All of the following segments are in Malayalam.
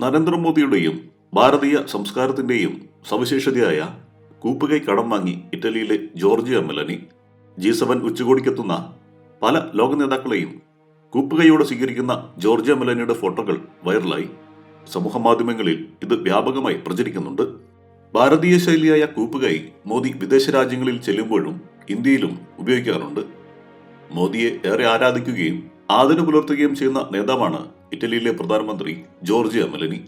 നരേന്ദ്രമോദിയുടെയും ഭാരതീയ സംസ്കാരത്തിന്റെയും സവിശേഷതയായ കൂപ്പുകൈ കടം വാങ്ങി ഇറ്റലിയിലെ ജോർജിയ മെലനി ജി സെവൻ ഉച്ചകോടിക്കെത്തുന്ന പല ലോക നേതാക്കളെയും കൂപ്പുകൈയോടെ സ്വീകരിക്കുന്ന ജോർജിയ മെലനിയുടെ ഫോട്ടോകൾ വൈറലായി. സമൂഹ മാധ്യമങ്ങളിൽ ഇത് വ്യാപകമായി പ്രചരിക്കുന്നുണ്ട്. ഭാരതീയ ശൈലിയായ കൂപ്പുകൈ മോദി വിദേശ രാജ്യങ്ങളിൽ ചെല്ലുമ്പോഴും ഇന്ത്യയിലും ഉപയോഗിക്കാറുണ്ട്. മോദിയെ ഏറെ ആരാധിക്കുകയും ആദരവ് പുലർത്തുകയും ചെയ്യുന്ന നേതാവാണ് ഇറ്റലിയിലെ പ്രധാനമന്ത്രി ജോർജിയ മെലനി.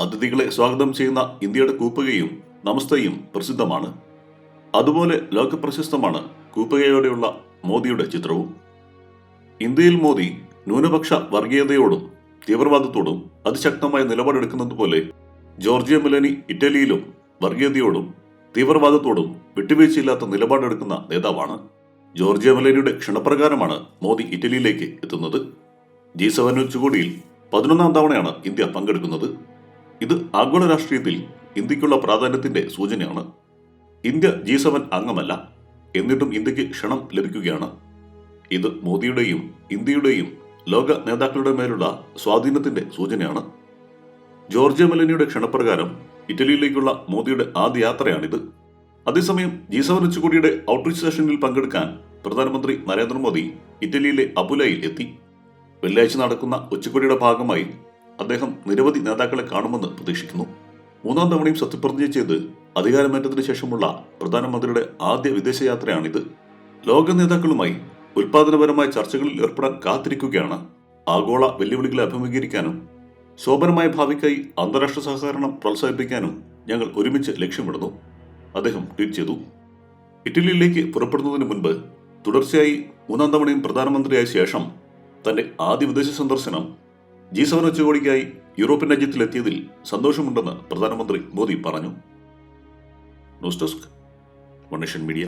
അതിഥികളെ സ്വാഗതം ചെയ്യുന്ന ഇന്ത്യയുടെ കൂപ്പുകയും നമസ്തയും പ്രസിദ്ധമാണ്. അതുപോലെ ലോകപ്രശസ്തമാണ് കൂപ്പുകയോടെയുള്ള മോദിയുടെ ചിത്രവും. ഇന്ത്യയിൽ മോദി ന്യൂനപക്ഷ വർഗീയതയോടും തീവ്രവാദത്തോടും അതിശക്തമായ നിലപാടെടുക്കുന്നത് പോലെ ജോർജിയ മെലനി ഇറ്റലിയിലും വർഗീയതയോടും തീവ്രവാദത്തോടും വിട്ടുവീഴ്ചയില്ലാത്ത നിലപാടെടുക്കുന്ന നേതാവാണ്. ജോർജിയ മലേരിയുടെ ക്ഷണപ്രകാരമാണ് മോദി ഇറ്റലിയിലേക്ക് എത്തുന്നത്. ജി സെവൻ ഉച്ചകോടിയിൽ പതിനൊന്നാം തവണയാണ് ഇന്ത്യ പങ്കെടുക്കുന്നത്. ഇത് ആഗോള രാഷ്ട്രീയത്തിൽ ഇന്ത്യക്കുള്ള പ്രാധാന്യത്തിന്റെ സൂചനയാണ്. ഇന്ത്യ ജി സെവൻ അംഗമല്ല എന്നിട്ടും ഇന്ത്യയ്ക്ക് ക്ഷണം ലഭിക്കുകയാണ്. ഇത് മോദിയുടെയും ഇന്ത്യയുടെയും ലോക നേതാക്കളുടെ മേലുള്ള സ്വാധീനത്തിന്റെ സൂചനയാണ്. ജോർജിയ മെലനിയുടെ ക്ഷണപ്രകാരം ഇറ്റലിയിലേക്കുള്ള മോദിയുടെ ആദ്യ യാത്രയാണിത്. അതേസമയം ജി സെവൻ ഉച്ചകോടിയുടെ ഔട്ട്റീച്ച് സെഷനിൽ പങ്കെടുക്കാൻ പ്രധാനമന്ത്രി നരേന്ദ്രമോദി ഇറ്റലിയിലെ അബുലയിൽ എത്തി. വെള്ളിയാഴ്ച നടക്കുന്ന ഉച്ചകോടിയുടെ ഭാഗമായി അദ്ദേഹം നിരവധി നേതാക്കളെ കാണുമെന്ന് പ്രതീക്ഷിക്കുന്നു. മൂന്നാം തവണയും സത്യപ്രതിജ്ഞ ചെയ്ത് അധികാരമേറ്റതിനു ശേഷമുള്ള പ്രധാനമന്ത്രിയുടെ ആദ്യ വിദേശയാത്രയാണിത്. ലോക നേതാക്കളുമായി ഉൽപാദനപരമായ ചർച്ചകളിൽ ഏർപ്പെടാൻ കാത്തിരിക്കുകയാണ്. ആഗോള വെല്ലുവിളികളെ അഭിമുഖീകരിക്കാനും ശോഭനമായ ഭാവിക്കായി അന്താരാഷ്ട്ര സഹകരണം പ്രോത്സാഹിപ്പിക്കാനും ഞങ്ങൾ ഒരുമിച്ച് ലക്ഷ്യമിടുന്നു. അദ്ദേഹം ട്വീറ്റ് ചെയ്തു. ഇറ്റലിയിലേക്ക് പുറപ്പെടുന്നതിന് മുൻപ് തുടർച്ചയായി മൂന്നാം തവണയും പ്രധാനമന്ത്രിയായ ശേഷം തന്റെ ആദ്യ വിദേശ സന്ദർശനം ജി സെവൻ ഉച്ചകോടിക്കായി യൂറോപ്യൻ രാജ്യത്തിലെത്തിയതിൽ സന്തോഷമുണ്ടെന്ന് പ്രധാനമന്ത്രി മോദി പറഞ്ഞു. News desk one media.